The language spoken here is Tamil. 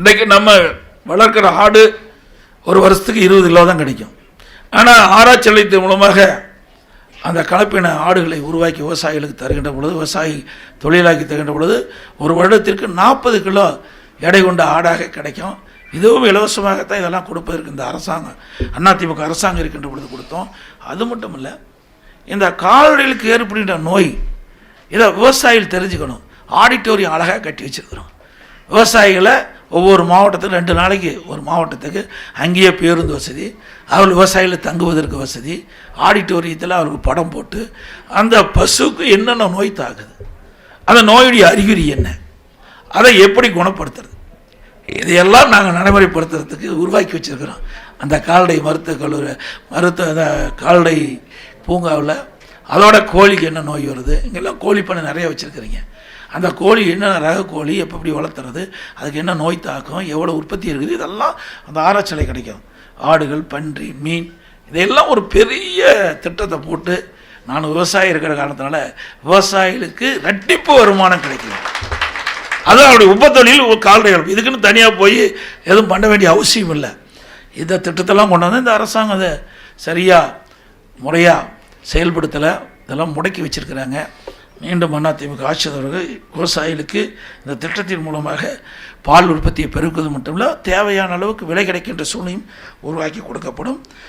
இன்றைக்கு நம்ம வளர்க்குற ஆடு ஒரு வருஷத்துக்கு இருபது கிலோ தான் கிடைக்கும். ஆனால் ஆராய்ச்சி நிலையத்தின் மூலமாக அந்த கலப்பின ஆடுகளை உருவாக்கி விவசாயிகளுக்கு தருகின்ற பொழுது விவசாயி தொழிலாக்கி தருகின்ற பொழுது ஒரு வருடத்திற்கு நாற்பது கிலோ எடை கொண்ட ஆடாக கிடைக்கும். இதுவும் இலவசமாகத்தான் இதெல்லாம் கொடுப்பதற்கு இந்த அரசாங்கம் அதிமுக அரசாங்கம் இருக்கின்ற பொழுது கொடுத்தோம். அது மட்டும் இல்லை இந்த கால்நடைகளுக்கு ஏற்படுகின்ற நோய் இதை விவசாயிகள் தெரிஞ்சுக்கணும். ஆடிட்டோரியம் அழகாக கட்டி வச்சிருக்கிறோம். விவசாயிகளை ஒவ்வொரு மாவட்டத்துக்கும் ரெண்டு நாளைக்கு ஒரு மாவட்டத்துக்கு அங்கேயே பேருந்து வசதி அவர்கள் விவசாயிகள் தங்குவதற்கு வசதி ஆடிட்டோரியத்தில் அவருக்கு படம் போட்டு அந்த பசுக்கு என்னென்ன நோய் தாக்குது அந்த நோயுடைய அறிகுறி என்ன அதை எப்படி குணப்படுத்துறது இதையெல்லாம் நாங்கள் நடைமுறைப்படுத்துறதுக்கு உருவாக்கி வச்சிருக்கிறோம். அந்த கால்நடை மருத்துவ கல்லூரி மருத்துவ அந்த கால்நடை பூங்காவில் அதோட கோழிக்கு என்ன நோய் வருது இங்கெல்லாம் கோழி பண்ணை நிறைய வச்சுருக்குறீங்க. அந்த கோழி என்ன ரக கோழி எப்போ எப்படி வளர்த்துறது அதுக்கு என்ன நோய் தாக்கம் எவ்வளோ உற்பத்தி இருக்குது இதெல்லாம் அந்த ஆராய்ச்சியில் கிடைக்கும். ஆடுகள் பன்றி மீன் இதையெல்லாம் ஒரு பெரிய திட்டத்தை போட்டு நான் விவசாயி இருக்கிற காரணத்தினால விவசாயிகளுக்கு ரெட்டிப்பு வருமானம் கிடைக்கல அது அவருடைய உபத்தொழில் ஒரு கால்நடை வளர்ப்பு இதுக்குன்னு தனியாக போய் எதுவும் பண்ண வேண்டிய அவசியம் இல்லை. இந்த திட்டத்தெல்லாம் கொண்டு வந்து இந்த அரசாங்கம் அதை சரியாக முறையாக செயல்படுத்தலை. இதெல்லாம் முடக்கி வச்சுருக்கிறாங்க. மீண்டும் அதிமுக ஆட்சியாளர்கள் விவசாயிகளுக்கு இந்த திட்டத்தின் மூலமாக பால் உற்பத்தியை பெருக்குவது மட்டும் இல்லை தேவையான அளவுக்கு விலை கிடைக்கின்ற சூழ்நிலையும் உருவாக்கி கொடுக்கப்படும்.